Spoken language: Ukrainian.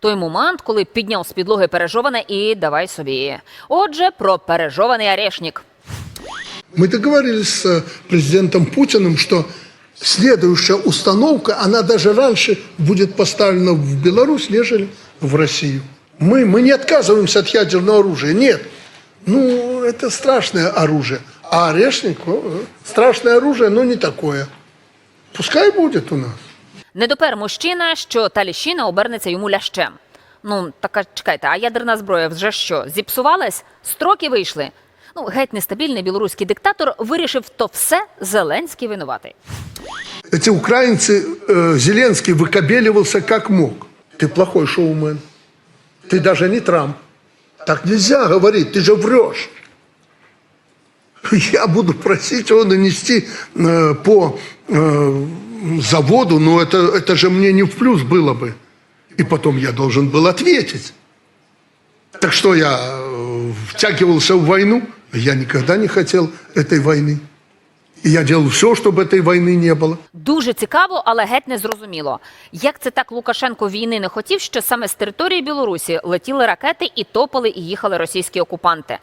Той момент, коли підняв з підлоги пережоване і давай собі. Отже, про пережований орешник. Мы договорились с э, президентом Путиным, что следующая установка, она даже раньше будет поставлена в Беларусь, нежели в Россию. Мы, мы не отказываемся от ядерного оружия, нет. Ну, это страшное оружие. А орешник, о, э, страшное оружие, но не такое. Пускай будет у нас. Не допер мужчина, що та ліщина обернеться йому лящем. Ну, така чекайте, а ядерна зброя вже що, зіпсувалась? Строки вийшли. Ну, геть нестабільний білоруський диктатор вирішив, то все Зеленський винуватий. Эти украинцы, э, Зеленский выкобеливался как мог. Ты плохой шоумен. Ты даже не Трамп. Так нельзя говорить, ты же врешь. Я буду просить его нанести э, по э, заводу, но это, это же мне не в плюс было бы. И потом я должен был ответить. Так что я э, втягивался в войну? Я никогда не хотел этой войны. И я делал все, чтобы этой войны не было. Дуже цікаво, але геть не зрозуміло. Як це так Лукашенко війни не хотів, що саме з території Білорусі летіли ракети і топали і їхали російські окупанти?